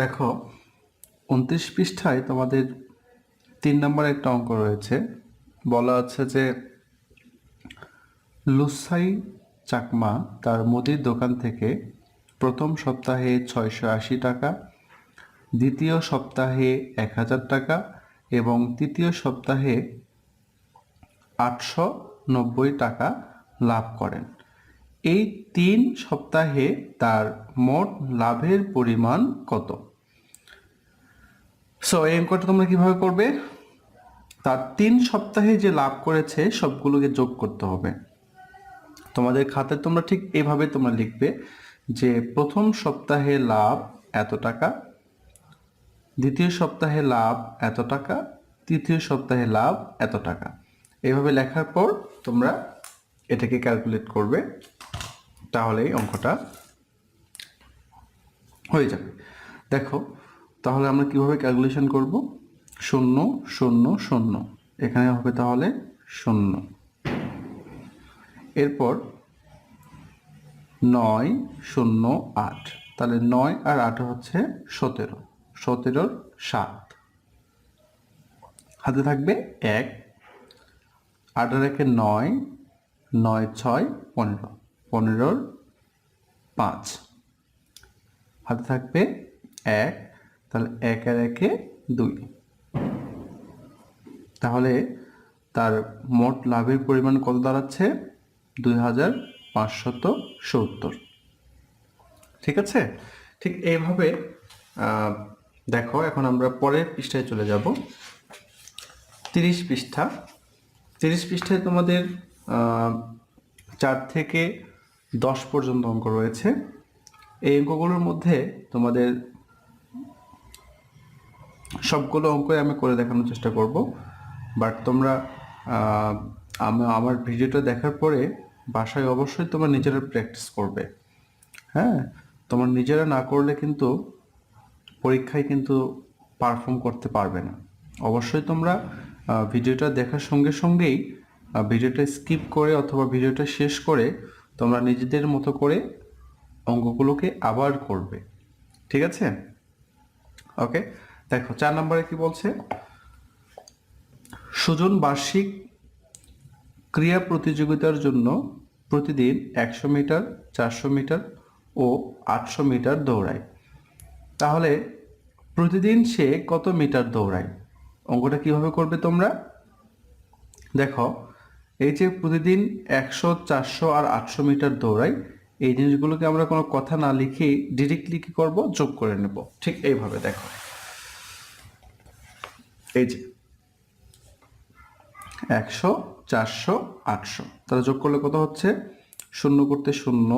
দেখো, উনত্রিশ পৃষ্ঠায় তোমাদের তিন নম্বর একটা অঙ্ক রয়েছে। বলা আছে যে লুসাই চাকমা তার মুদির দোকান থেকে প্রথম সপ্তাহে ছয়শো আশি টাকা, দ্বিতীয় সপ্তাহে এক হাজার টাকা এবং তৃতীয় সপ্তাহে আটশো নব্বই টাকা লাভ করেন। এই তিন সপ্তাহে তার মোট লাভের পরিমাণ কত? সো এই অঙ্কটা তোমরা কীভাবে করবে? তার তিন সপ্তাহে যে লাভ করেছে, সবগুলোকে যোগ করতে হবে। তোমাদের খাতায় তোমরা ঠিক এভাবে তোমরা লিখবে যে, প্রথম সপ্তাহে লাভ এত টাকা, দ্বিতীয় সপ্তাহে লাভ এত টাকা, তৃতীয় সপ্তাহে লাভ এত টাকা। এভাবে লেখার পর তোমরা এটাকে ক্যালকুলেট করবে, তাহলেই অঙ্কটা হয়ে যাবে। দেখো তাহলে আমরা কীভাবে ক্যালকুলেশন করব? শূন্য শূন্য শূন্য। এখানে হবে তাহলে শূন্য। এরপর নয়, শূন্য, আট। তাহলে নয় আর আট হচ্ছে সতেরো। সতেরোর সাত। হাতে থাকবে এক। আটের একে নয় নয়, ছয়, পনেরো। পনেরোর পাঁচ। হাতে থাকবে এক। তাহলে এক আর একে দুই। তাহলে তার মোট লাভের পরিমাণ কত দাঁড়াচ্ছে? দুই হাজার পাঁচশত সত্তর। ঠিক আছে? ঠিক এইভাবে দেখো, এখন আমরা পরের পৃষ্ঠায় চলে যাব। তিরিশ পৃষ্ঠা। তিরিশ পৃষ্ঠায় তোমাদের চার থেকে দশ পর্যন্ত অঙ্ক রয়েছে। এই অঙ্কগুলোর মধ্যে তোমাদের সবগুলো অঙ্কই আমি করে দেখানোর চেষ্টা করব। বাট তোমরা আমার ভিডিওটা দেখার পরে বাসায় অবশ্যই তোমরা নিজেরা প্র্যাকটিস করবে। হ্যাঁ? তোমার নিজেরা না করলে কিন্তু পরীক্ষায় কিন্তু পারফর্ম করতে পারবে না। অবশ্যই তোমরা ভিডিওটা দেখার সঙ্গে সঙ্গেই ভিডিওটা স্কিপ করে অথবা ভিডিওটা শেষ করে তোমরা নিজেদের মতো করে অঙ্কগুলোকে আবার করবে। ঠিক আছে? ওকে দেখো, চার নম্বরে কি বলছে? সুজন বার্ষিক ক্রিয়া প্রতিযোগিতার জন্য প্রতিদিন একশো মিটার, চারশো মিটার ও আটশো মিটার দৌড়ায়। তাহলে প্রতিদিন সে কত মিটার দৌড়ায়? অঙ্কটা কীভাবে করবে তোমরা? দেখো, এই যে প্রতিদিন একশো, চারশো আর আটশো মিটার দৌড়ায়, এই জিনিসগুলোকে আমরা কোনো কথা না লিখে ডিরেক্টলি কী করব? যোগ করে নেব। ঠিক এইভাবে দেখো। এই যে একশো, চারশো, আটশো। তাহলে যোগ করলে কত হচ্ছে? শূন্য করতে শূন্য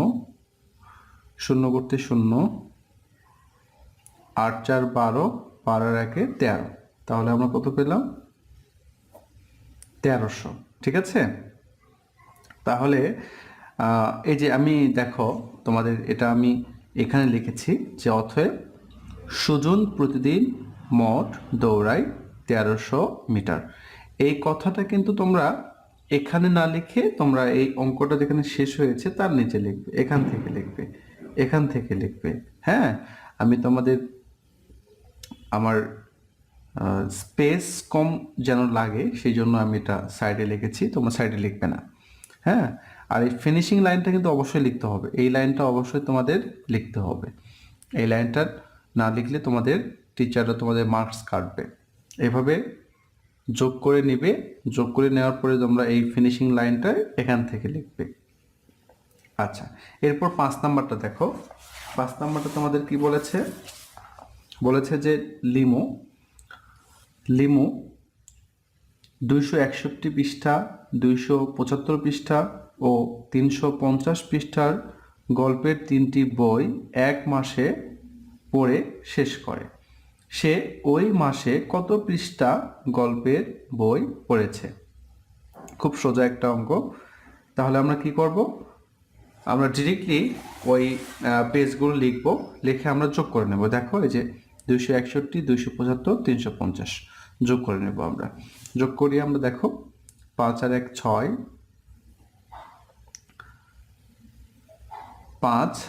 শূন্য করতে শূন্য, আট, চার, বারো বারোর একে তেরো। তাহলে আমরা কত পেলাম? তেরোশো। ঠিক আছে? তাহলে এই যে আমি, দেখো, তোমাদের এটা আমি এখানে লিখেছি যে অথব সুজন প্রতিদিন মঠ দৌড়ায় তেরোশো মিটার। এই কথাটা কিন্তু তোমরা এখানে না লিখে তোমরা এই অঙ্কটা যেখানে শেষ হয়েছে তার নিচে লিখবে, এখান থেকে লিখবে, এখান থেকে লিখবে হ্যাঁ? আমি তোমাদের আমার স্পেস কম যেন লাগে, সেই জন্য আমি এটা সাইডে লিখেছি, তোমরা সাইডে লিখবে না হ্যাঁ? আর এই ফিনিশিং লাইনটা কিন্তু অবশ্যই লিখতে হবে, এই লাইনটা অবশ্যই তোমাদের লিখতে হবে, এই লাইনটা না লিখলে তোমাদের টিচাররা তোমাদের মার্কস কাটবে। এভাবে যোগ করে নিবে। যোগ করে নেওয়ার পরে তোমরা এই ফিনিশিং লাইনটা এখান থেকে লিখবে। আচ্ছা এরপর পাঁচ নাম্বারটা দেখো। পাঁচ নাম্বারটা তোমাদের কি বলেছে? বলেছে যে লিমো, লিমু দুইশো একষট্টি পৃষ্ঠা, দুইশো পঁচাত্তর পৃষ্ঠা ও তিনশো পঞ্চাশ পৃষ্ঠার গল্পের তিনটি বই এক মাসে পড়ে শেষ করে। সে ওই মাসে কত পৃষ্ঠা গল্পের বই পড়েছে? খুব সোজা একটা অঙ্ক। তাহলে আমরা কি করব? আমরা ডিরেক্টলি ওই পেজগুলো লিখব। লিখে আমরা যোগ করে নেব। দেখো, এই যে দুইশো একষট্টি, দুইশো পঁচাত্তর, তিনশো পঞ্চাশ। যোগ করে নেব আমরা। যোগ করি আমরা, দেখো, পাঁচ আর এক ছয়। পাঁচ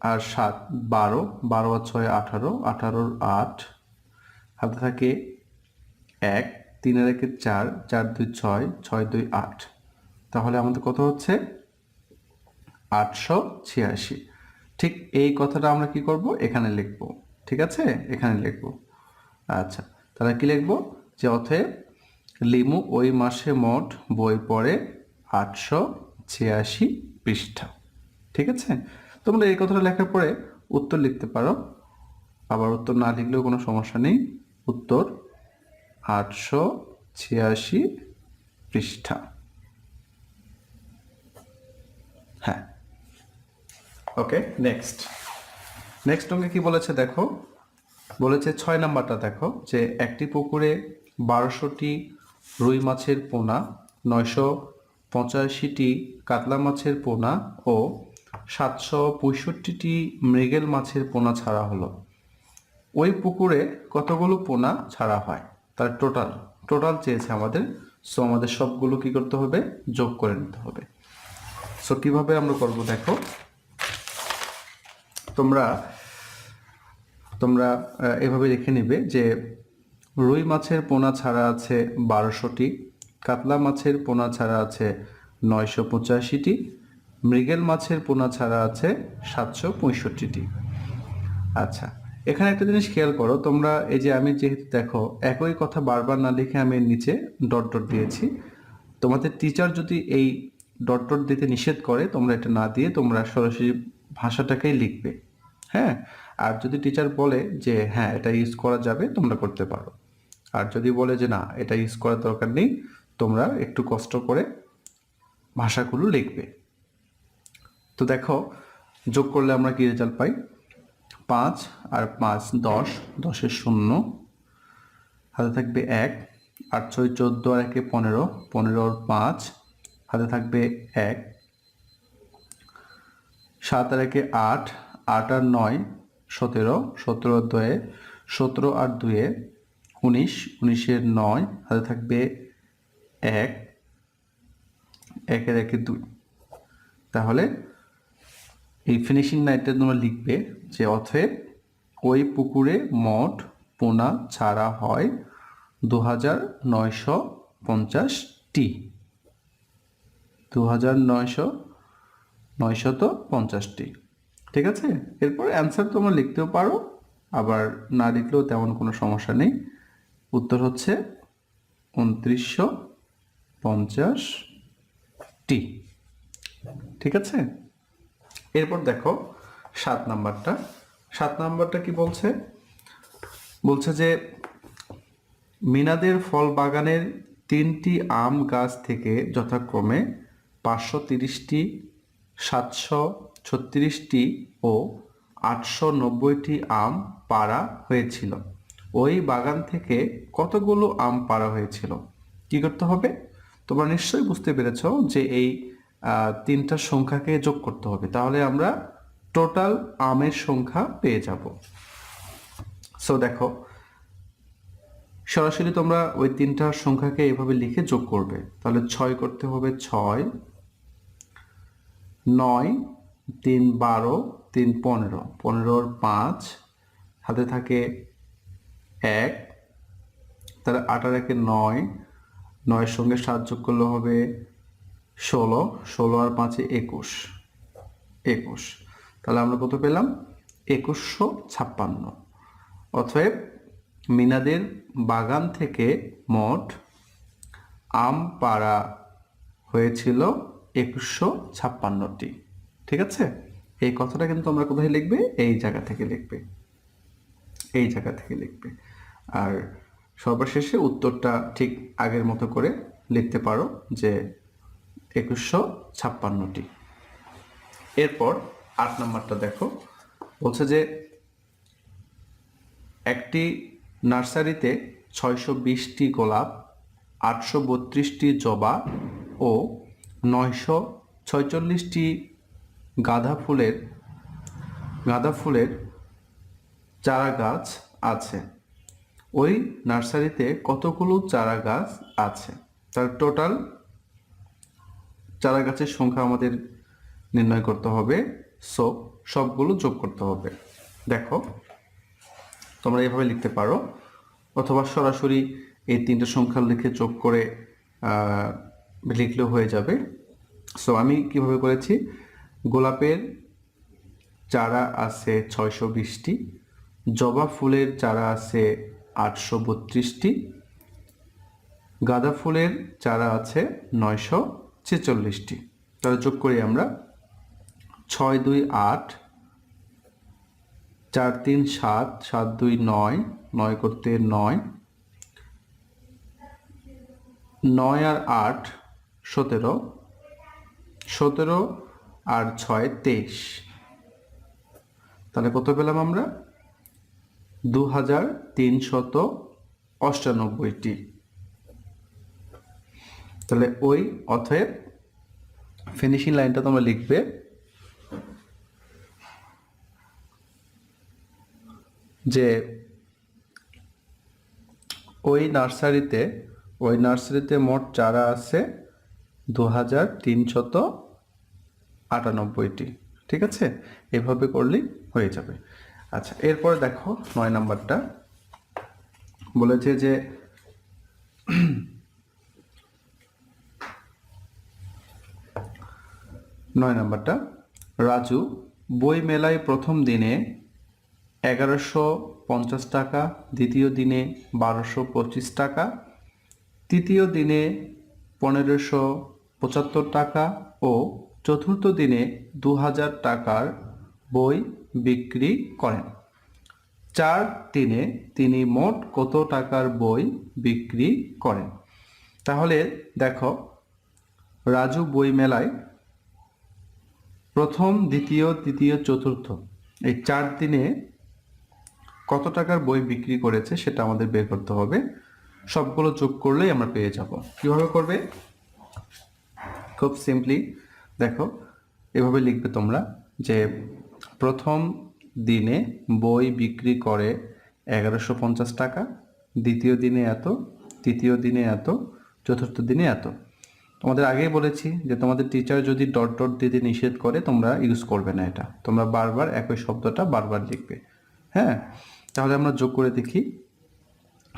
আর সাত বারো। বারো আর ছয় আঠারো, আঠারোর আট। হাতে থাকে এক, তিনের একে চার চার দুই ছয় ছয় দুই আট। তাহলে আমাদের কত হচ্ছে? আটশো ছিয়াশি। ঠিক এই কথাটা আমরা কি করব? এখানে লিখব। ঠিক আছে? এখানে লিখব। আচ্ছা তাহলে কি লিখব? যে অতএব লিমু ওই মাসে মোট বই পড়ে আটশো ছিয়াশি পৃষ্ঠা। ঠিক আছে? তোমরা এই কথাটা লেখার পরে উত্তর লিখতে পারো। আবার উত্তর না লিখলেও কোনো সমস্যা নেই। উত্তর আটশো ছিয়াশি পৃষ্ঠা। হ্যাঁ। ওকে নেক্সট নেক্সট অঙ্কে কি বলেছে দেখো? বলেছে ছয় নাম্বারটা দেখো, যে একটি পুকুরে বারোশোটি রুই মাছের পোনা, নয়শো পঁচাশিটি কাতলা মাছের পোনা ও সাতশো পঁয়ষট্টিটি মৃগেল মাছের পোনা ছাড়া হলো। ওই পুকুরে কতগুলো পোনা ছাড়া হয়? তার টোটাল টোটাল চেয়েছে আমাদের। সো আমাদের সবগুলো কি করতে হবে? যোগ করে নিতে হবে। সো কীভাবে আমরা করব দেখো? তোমরা তোমরা এভাবে লিখে নিবে যে রুই মাছের পোনা ছাড়া আছে বারোশোটি, কাতলা মাছের পোনা ছাড়া আছে নয়শো পঁচাশিটি, মৃগেল মাছের পোনা ছাড়া আছে সাতশো পঁয়ষট্টিটি। আচ্ছা এখানে একটা জিনিস খেয়াল করো, তোমরা এই যে আমি যেহেতু দেখো, একই কথা বারবার না লিখে আমি নিচে ডট ডট দিয়েছি। তোমাদের টিচার যদি এই ডট ডট দিতে নিষেধ করে, তোমরা এটা না দিয়ে তোমরা সরাসরি ভাষাটাকেই লিখবে হ্যাঁ? আর যদি টিচার বলে যে হ্যাঁ এটা ইউজ করা যাবে, তোমরা করতে পারো। আর যদি বলে যে, না, এটা ইউজ করার দরকার নেই, তোমরা একটু কষ্ট করে ভাষাগুলো লিখবে। তো দেখো, যোগ করলে আমরা কী রেজাল্ট পাই? পাঁচ আর পাঁচ দশ, দশের শূন্য। হাতে থাকবে এক আট ছয় চোদ্দ আর একে পনেরো পনেরোর পাঁচ। হাতে থাকবে এক। সাত আর একে আট আট আর নয়, সতেরো সতেরো দুয়ে, সতেরো আর দুয়ে, উনিশ, উনিশের নয়। হাতে থাকবে এক একের একে দুই। তাহলে এই ফিনিশিং লাইনটা তোমরা লিখবে। যে অতএব ওই পুকুরে মোট পোনা ছাড়া হয় দু হাজার নয়শো পঞ্চাশটি। দু হাজার নয়শো নয়শত পঞ্চাশটি। ঠিক আছে? এরপর অ্যান্সার তোমরা লিখতেও পারো। আবার না লিখলেও তেমন কোনো সমস্যা নেই। উত্তর হচ্ছে উনত্রিশশো পঞ্চাশটি। ঠিক আছে? এরপর দেখো সাত নাম্বারটা। সাত নাম্বারটা কি বলছে? বলছে যে, মিনাদের ফল বাগানের তিনটি আম গাছ থেকে যথাক্রমে পাঁচশো তিরিশটি, সাতশো ছত্রিশটি ও আটশো নব্বইটি আম পাড়া হয়েছিল। ওই বাগান থেকে কতগুলো আম পাড়া হয়েছিল? কি করতে হবে? তোমরা নিশ্চয়ই বুঝতে পেরেছ যে এই তিনটা সংখ্যাকে যোগ করতে হবে। তাহলে আমরা টোটাল আমের সংখ্যা পেয়ে যাব। সো দেখো, সরাসরি তোমরা ওই তিনটা সংখ্যাকে এভাবে লিখে যোগ করবে। তাহলে ছয় করতে হবে ছয়, নয়, তিন বারো, তিন পনেরো। পনেরোর পাঁচ, হাতে থাকে এক, তাহলে আটার একে নয়, নয়ের সঙ্গে সাত যোগ করলে হবে ষোলো ষোলো আর পাঁচে একুশ একুশ। তাহলে আমরা কত পেলাম? একুশশো ছাপ্পান্ন। অতএব মিনাদের বাগান থেকে মোট আম পাড়া হয়েছিল একুশশো ছাপ্পান্নটি। ঠিক আছে? এই কথাটা কিন্তু আমরা কোথায় লিখবে? এই জায়গা থেকে লিখবে। এই জায়গা থেকে লিখবে। আর সর্বশেষে উত্তরটা ঠিক আগের মতো করে লিখতে পারো যে একুশশো ছাপ্পান্নটি। এরপর আট নম্বরটা দেখো। বলছে যে একটি নার্সারিতে ছয়শো বিশটি গোলাপ, আটশো বত্রিশটি জবা ও নয়শো ছয়চল্লিশটি গাঁদা ফুলের গাঁদা ফুলের চারা গাছ আছে। ওই নার্সারিতে কতগুলো চারা গাছ আছে? তার টোটাল চারা গাছের সংখ্যা আমাদের নির্ণয় করতে হবে। সো সবগুলো যোগ করতে হবে। দেখো, তোমরা এভাবে লিখতে পারো, অথবা সরাসরি এই তিনটে সংখ্যা লিখে যোগ করে লিখলেও হয়ে যাবে। সো আমি কীভাবে করেছি? গোলাপের চারা আছে ছয়শো বিশটি, জবা ফুলের চারা আছে আটশো বত্রিশটি, গাঁদা ফুলের চারা আছে নয়শো ছেচল্লিশটি। তাহলে যোগ করি আমরা। ছয় দুই আট, চার তিন সাত সাত দুই নয় নয় করতে নয় নয় আর আট সতেরো সতেরো আর ছয় তেইশ। তাহলে কত পেলাম আমরা? দু হাজার তিনশত অষ্টানব্বইটি। তাহলে ওই অতএব ফিনিশিং লাইনটা তোমরা লিখবে। যে ওই নার্সারিতে ওই নার্সারিতে মোট চারা আছে দু হাজার তিনশত আটানব্বইটি। ঠিক আছে? এভাবে করলেই হয়ে যাবে। আচ্ছা এরপরে দেখো নয় নাম্বারটা। বলেছে যে নয় নাম্বারটা, রাজু বই মেলায় প্রথম দিনে এগারোশো পঞ্চাশ টাকা, দ্বিতীয় দিনে বারোশো পঁচিশ টাকা, তৃতীয় দিনে পনেরোশো পঁচাত্তর টাকা ও চতুর্থ দিনে দু হাজার টাকার বই বিক্রি করেন। চার দিনে তিনি মোট কত টাকার বই বিক্রি করেন? তাহলে দেখো, রাজু বই মেলায় প্রথম, দ্বিতীয়, তৃতীয়, চতুর্থ, এই চার দিনে কত টাকার বই বিক্রি করেছে সেটা আমাদের বের করতে হবে। সবগুলো যোগ করলেই আমরা পেয়ে যাব। কীভাবে করবে? খুব সিম্পলি দেখো, এভাবে লিখবে তোমরা যে প্রথম দিনে বই বিক্রি করে এগারোশো পঞ্চাশ টাকা, দ্বিতীয় দিনে এত, তৃতীয় দিনে এত, চতুর্থ দিনে এত। তোমাদের আগেই বলেছি যে তোমাদের টিচার যদি ডট ডট দিতে নিষেধ করে তোমরা ইউজ করবে না এটা। তোমরা বারবার একই শব্দটা বারবার লিখবে। হ্যাঁ? তাহলে আমরা যোগ করে দেখি।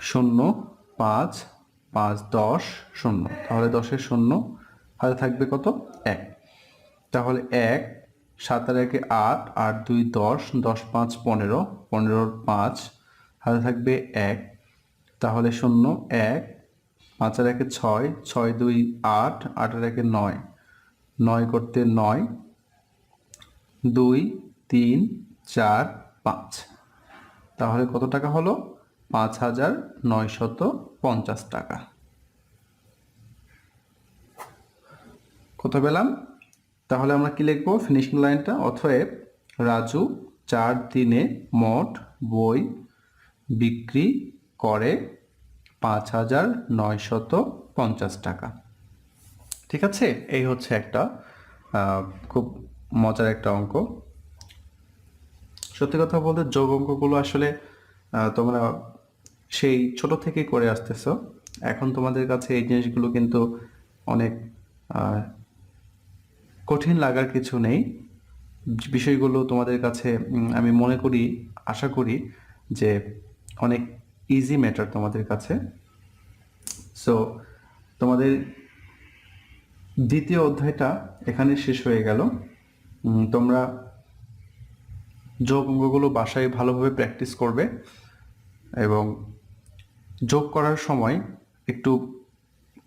শূন্য, পাঁচ পাঁচ, দশ, শূন্য। তাহলে দশের শূন্য হাতে থাকবে কত? এক। তাহলে এক, সাত আর একে আট আট, দুই, দশ দশ, পাঁচ, পনেরো, পনেরোর পাঁচ হাতে থাকবে এক। তাহলে শূন্য, এক, পাঁচ আর একে ছয় ছয়, দুই, আট আট আর একে নয়। নয় করতে নয়, দুই, তিন, চার, পাঁচ। তাহলে কত টাকা হলো? পাঁচ হাজার নয়শত পঞ্চাশ টাকা। কত পেলাম? তাহলে আমরা কি লিখব? ফিনিশিং লাইনটা অথব রাজু চার দিনে মোট বই বিক্রি করে পাঁচ হাজার নয়শত পঞ্চাশ টাকা। ঠিক আছে? এই হচ্ছে একটা খুব মজার একটা অঙ্ক। সত্যি কথা বলতে যোগ অঙ্কগুলো আসলে তোমরা সেই ছোট থেকে করে আসতেছো। এখন তোমাদের কাছে এই জিনিসগুলো কিন্তু অনেক কঠিন লাগার কিছু নেই। বিষয়গুলো তোমাদের কাছে আমি মনে করি, আশা করি যে অনেক ইজি ম্যাটার তোমাদের কাছে। সো তোমাদের দ্বিতীয় অধ্যায়টা এখানে শেষ হয়ে গেল। তোমরা যোগ অঙ্কগুলো বাসায় ভালোভাবে প্র্যাকটিস করবে এবং যোগ করার সময় একটু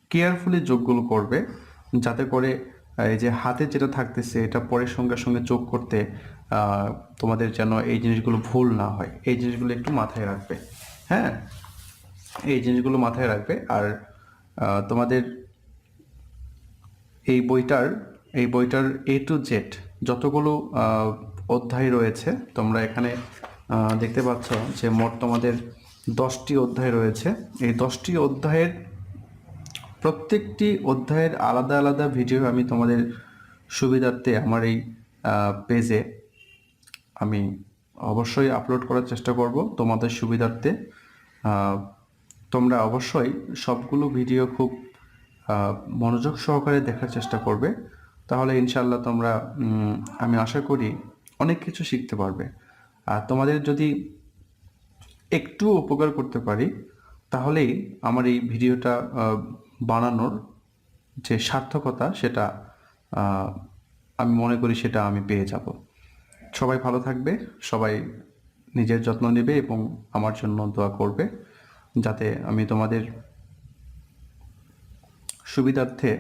কেয়ারফুলি যোগগুলো করবে যাতে করে এই যে হাতে যেটা থাকতেছে এটা পরের সঙ্গে সঙ্গে যোগ করতে তোমাদের যেন এই জিনিসগুলো ভুল না হয়। এই জিনিসগুলো একটু মাথায় রাখবে। হ্যাঁ? এই জিনিসগুলো মাথায় রাখবে। আর তোমাদের এই বইটার এই বইটার এ টু জেড যতগুলো অধ্যায় রয়েছে। তোমরা এখানে দেখতে পাচ্ছ যে মোট তোমাদের দশটি অধ্যায় রয়েছে। এই দশটি অধ্যায়ের প্রত্যেকটি অধ্যায়ের আলাদা আলাদা ভিডিও আমি তোমাদের সুবিধার্থে আমার এই পেজে আমি অবশ্যই আপলোড করার চেষ্টা করব তোমাদের সুবিধার্থে। তোমরা অবশ্যই সবগুলো ভিডিও খুব মনোযোগ সহকারে দেখার চেষ্টা করবে। তাহলে ইনশাল্লাহ তোমরা আমি আশা করি অনেক কিছু শিখতে পারবে। আর তোমাদের যদি একটু উপকার করতে পারি, তাহলেই আমার এই ভিডিওটা বানানোর যে সার্থকতা, সেটা আমি মনে করি সেটা আমি পেয়ে যাব। সবাই ভালো থাকবে, সবাই নিজের যত্ন নেবে এবং আমার জন্য দোয়া করবে, যাতে আমি তোমাদের সুবিধার্থে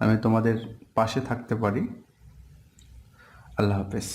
আমি তোমাদের পাশে থাকতে পারি। আল্লাহ হাফেজ।